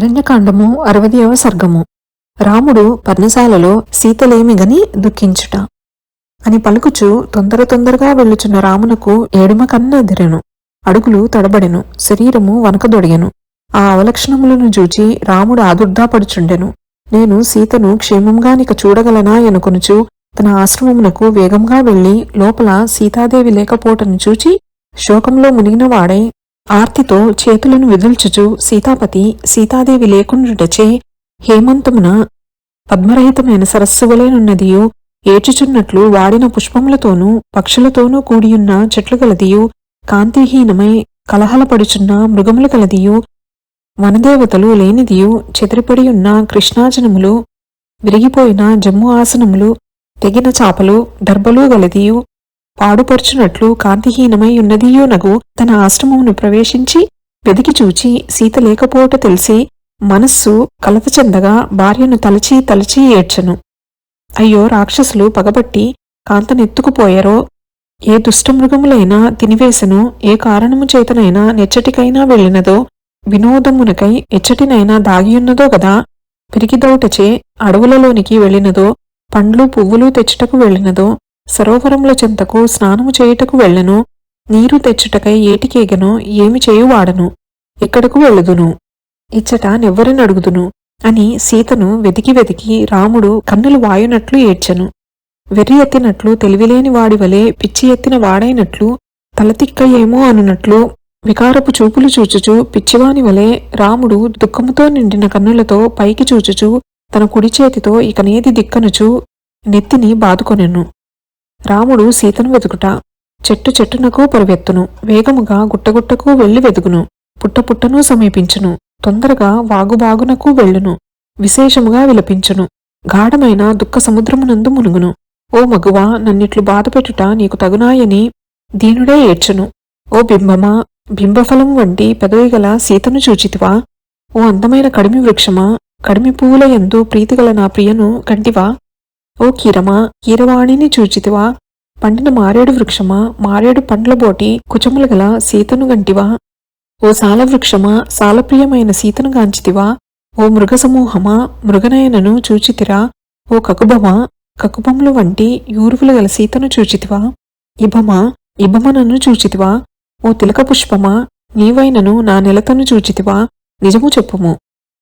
అరణ్యకాండము అరవదవ సర్గము. రాముడు పర్ణశాలలో సీతలేమిగని దుఃఖించుట. అని పలుకుచు తొందర తొందరగా వెళ్ళుచున్న రామునకు ఏడుమ కన్నదిరెను అడుగులు తడబడెను. శరీరము వనకదొడిగెను ఆ అవలక్షణములను చూచి రాముడు ఆదుర్దాపడుచుండెను. నేను సీతను క్షేమంగానిక చూడగలనా ఎనుకొనుచు తన ఆశ్రమమునకు వేగంగా వెళ్ళి లోపల సీతాదేవి లేకపోవటను చూచి శోకంలో మునిగినవాడై ఆర్తితో చేతులను విదుల్చుచు సీతాపతి సీతాదేవి లేకుండుటచే హేమంతమున పద్మరహితమైన సరస్సువలేనున్నదియు ఏచుచున్నట్లు వాడిన పుష్పములతోనూ పక్షులతోనూ కూడియున్న చెట్లు గలదియు కాంతిహీనమై కలహలపడుచున్న మృగములు కలదియు వనదేవతలు లేనిదియు చెదిరిపడియున్న కృష్ణాజనములు విరిగిపోయిన జమ్ము ఆసనములు తెగిన చాపలు దర్భలు గలదియు పాడుపరుచునట్లు కాంతిహీనమై ఉన్నదియోనగు తన ఆశ్రమమును ప్రవేశించి వెదికి చూచి సీత లేకపోవట తెలిసి మనస్సు కలత చెందగా భార్యను తలచి తలచి ఏడ్చను. అయ్యో రాక్షసులు పగబట్టి కాంతనెత్తుకుపోయారో ఏ దుష్టమృగములైనా తినివేసను ఏ కారణము చేతనైనా నెచ్చటికైనా వెళ్ళినదో వినోదమునకై ఎచ్చటినైనా దాగియున్నదో గదా పిరికిదౌటచే అడవులలోనికి వెళ్ళినదో పండ్లు పువ్వులు తెచ్చుటకు వెళ్ళినదో సరోవరముల చెంతకు స్నానము చేయుటకు వెళ్ళను. నీరు తెచ్చుటకై ఏటికేగను ఏమి చేయువాడను? ఎక్కడకు వెళ్ళుదును? ఇచ్చట నెవ్వరినడుగుదును అని సీతను వెతికి వెతికి రాముడు కన్నులు వాయునట్లు ఏడ్చెను. వెర్రి ఎత్తినట్లు తెలివిలేని వాడి వలె పిచ్చి ఎత్తిన వాడైనట్లు తలతిక్క ఏమో అనునట్లు వికారపు చూపులు చూచుచు పిచ్చివాని వలె రాముడు దుఃఖముతో నిండిన కన్నులతో పైకి చూచుచు తన కుడి చేతితో ఇకనేది దిక్కనుచు నెత్తిని బాదుకొనెను. రాముడు సీతను వెతుకుట చెట్టు చెట్టునకు పరివెత్తును. వేగముగా గుట్టగుట్టకు వెళ్ళి వెదుగును. పుట్టపుట్టను సమీపించును. తొందరగా వాగుబాగునకు వెళ్ళును. విశేషముగా విలపించును. గాఢమైన దుఃఖ సముద్రమునందు మునుగును. ఓ మగువా నన్నిట్లు బాధపెట్టుట నీకు తగునాయని దీనుడే ఏడ్చును. ఓ బింబమా బింబఫలం వంటి పెదవిగల సీతను చూచితివా? ఓ అందమైన కడిమి వృక్షమా కడిమి పువ్వుల యందు ప్రీతిగల నా ప్రియను కంటివా? ఓ కీరమా కీరవాణిని చూచితివా? పండిన మారేడు వృక్షమా మారేడు పండ్ల బోటి కుచములు గల సీతను గంటివా? ఓ సాల వృక్షమా సాలప్రియమైన సీతను గాంచితివా? ఓ మృగ సమూహమా మృగనయనను చూచితిరా? ఓ కకుబమా కకుబములు వంటి యూరువులు గల సీతను చూచితివా? ఇభమా ఇభమనను చూచితివా? ఓ తిలక పుష్పమా నీవైనను నా నెలతను చూచితివా? నిజము చెప్పుము.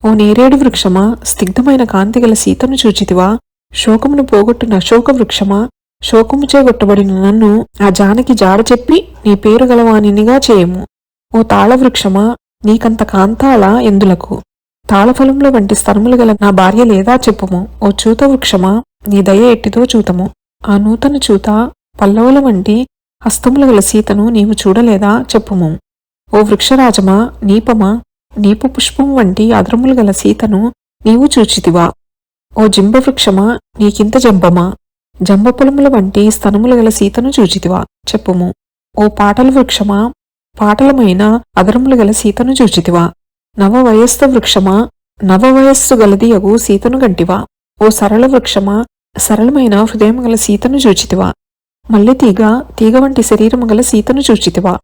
ఓ నేరేడు వృక్షమా స్నిగ్ధమైన కాంతిగల సీతను చూచితివా? శోకమును పోగొట్టున శోక వృక్షమా? శోకము చేగొట్టబడిన నన్ను ఆ జానకి జాడ చెప్పి నీ పేరు గలవానినిగా చేయము. ఓ తాళవృక్షమా? నీకంత కాంతాల ఎందులకు? తాళఫలంలో వంటి స్థలములు గల నా భార్య లేదా చెప్పుము. ఓ చూత వృక్షమా? నీ దయ ఎట్టితో చూతము. ఆ నూతన చూత పల్లవుల వంటి హస్తముల గల సీతను నీవు చూడలేదా చెప్పుము. ఓ వృక్షరాజమా? నీపమా? నీపు పుష్పం వంటి అద్రములు గల సీతను నీవు చూచితివా? ఓ జింబవృక్షమా? నీకింత జంబమా? జంబపొలముల వంటి స్తనములు గల సీతను చూచితివా? చెప్పుము. ఓ పాటల వృక్షమా? పాటలమైన అదరములు గల సీతను చూచితివా? నవ వయస్సు వృక్షమా? నవ వయస్సు గలది అగు సీతను గంటివా? ఓ సరళ వృక్షమా? సరళమైన హృదయం గల సీతను చూచితివా? మల్లె తీగ తీగ వంటి శరీరము గల సీతను చూచితివా?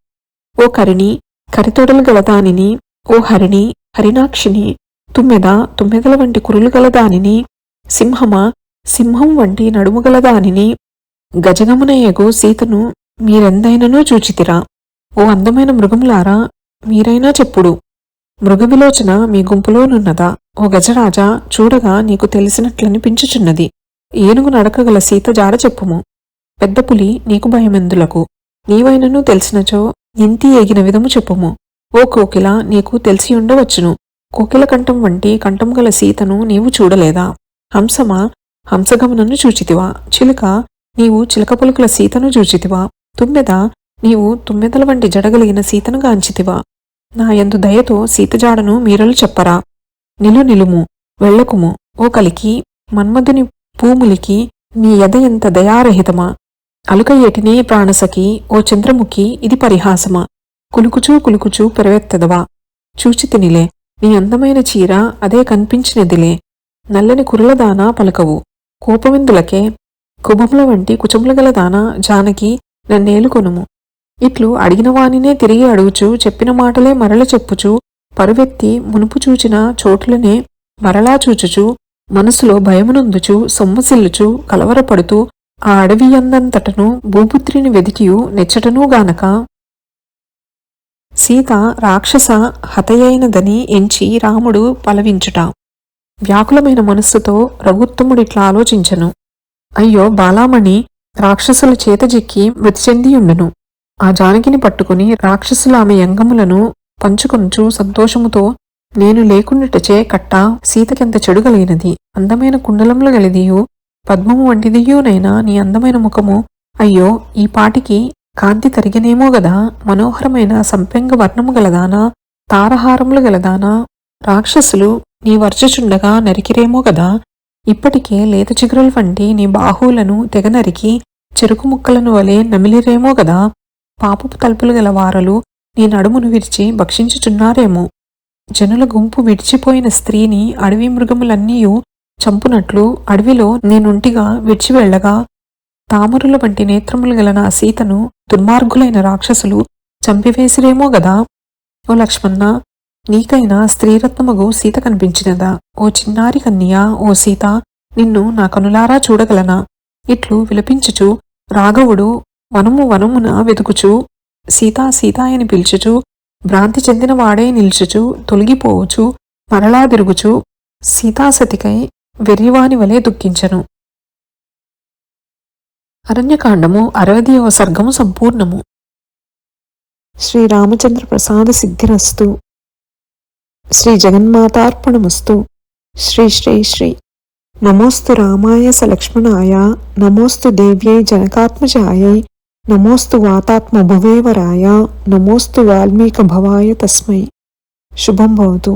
ఓ కరిణి కరితొడలు గల దానిని ఓ హరిణి హరినాక్షిని తుమ్మెద తుమ్మెదల వంటి కురులు గల దానిని సింహమా? సింహం వంటి నడుముగల దానిని గజగమునయ్యగు సీతను మీరెందైననూ చూచితిరా. ఓ అందమైన మృగములారా మీరైనా చెప్పుడు. మృగవిలోచన మీ గుంపులోనున్నదా? ఓ గజరాజా చూడగా నీకు తెలిసినట్లనిపించుచున్నది. ఏనుగు నడకగల సీత జాడ చెప్పుము. పెద్ద పులి నీకు భయమెందులకు? నీవైనను తెలిసినచో ఇంతి ఎగిన విధము చెప్పుము. ఓ కోకిల నీకు తెలిసి ఉండవచ్చును కోకిల కంఠం వంటి కంఠం గల సీతను నీవు చూడలేదా? హంసమా? హంసగమనను చూచితివా? చిలుక నీవు చిలక పలుకుల సీతను చూచితివా? తుమ్మెద నీవు తుమ్మెదల వంటి జడగలిగిన సీతను గాంచితివా? నా యందు దయతో సీతజాడను మీరలు చెప్పరా? నిలు నిలుము వెళ్ళకుము. ఓ కలికి మన్మధుని పూములికి నీ ఎద ఎంత దయారహితమా? అలుక ఎటినే ప్రాణసకి ఓ చంద్రముఖి ఇది పరిహాసమా? కులుకుచూ కులుకుచూ పెరవెత్తదవా? చూచితినిలే నీ అందమైన చీర అదే కనిపించినదిలే. నల్లని కురులదానా పలకవు. కోపవిందులకే కుభముల వంటి కుచముల గల దానా జానకి నన్నేలుకొనుము ఇట్లు అడిగిన వానినే తిరిగి అడుగుచు చెప్పిన మాటలే మరల చెప్పుచు పరువెత్తి మునుపు చూచిన చోట్లనే మరలా చూచుచు మనసులో భయమునందుచు సొమ్మసిల్లుచు కలవరపడుతూ ఆ అడవి అందంతటను భూపుత్రిని వెదికియు నెచ్చటనూ గానక. సీత రాక్షస హతయైనదని ఎంచి రాముడు పలవించుట. వ్యాకులమైన మనస్సుతో రఘుత్తముడిట్లా ఆలోచించను. అయ్యో బాలామణి రాక్షసుల చేతజిక్కి మృతి చెందియుండును ఆ జానకిని పట్టుకుని రాక్షసుల ఆమె యంగములను పంచుకొనుచు సంతోషముతో నేను లేకుండాటచే కట్ట సీతకెంత చెడుగలైనది అందమైన కుండలములు గలిదియు పద్మము వంటిదియునైనా నీ అందమైన ముఖము అయ్యో ఈ పాటికి కాంతి తరిగినేమో గదా మనోహరమైన సంపెంగ వర్ణము గలదానా తారహారములు గలదానా రాక్షసులు నీ వర్చచుండగా నరికిరేమో కదా ఇప్పటికే లేత చిగురుల వంటి నీ బాహువులను తెగ నరికి చెరుకు ముక్కలను వలె నమిలిరేమో కదా పాపపు తలుపులు గల వారలు నీ నడుమును విరిచి భక్షించుచున్నారేమో. జనుల గుంపు విడిచిపోయిన స్త్రీని అడవి మృగములన్నీయు చంపునట్లు అడవిలో నేనుంటిగా విడిచి వెళ్ళగా తామరుల వంటి నేత్రములు గల నా సీతను దుర్మార్గులైన రాక్షసులు చంపివేసిరేమో గదా. ఓ లక్ష్మణ నీకైనా స్త్రీరత్నమగు సీత కనిపించినదా? ఓ చిన్నారి కన్యా ఓ సీత నిన్ను నా కనులారా చూడగలనా? ఇట్లు విలపించుచు రాఘవుడు వనము వనమున వెతుకుచు సీతా సీతాయని పిలుచుచు భ్రాంతి చెందిన వాడే నిల్చుచు తొలగిపోవచ్చు మరలా తిరుగుచు సీతాసతికై వెర్రివాని వలె దుఃఖించను. అరణ్యకాండము అరవదివ సర్గము సంపూర్ణము. శ్రీరామచంద్ర ప్రసాద సిద్ధిరస్తు. శ్రీ జగన్మాతార్పణమస్తు శ్రీ శ్రీ శ్రీ నమోస్తు రామాయ సలక్ష్మణాయ నమోస్తు దేవ్యై జనకాత్మజాయై నమోస్తు వాతాత్మ భువేవరాయ నమోస్తు వాల్మీక భవాయ తస్మై శుభం భవతు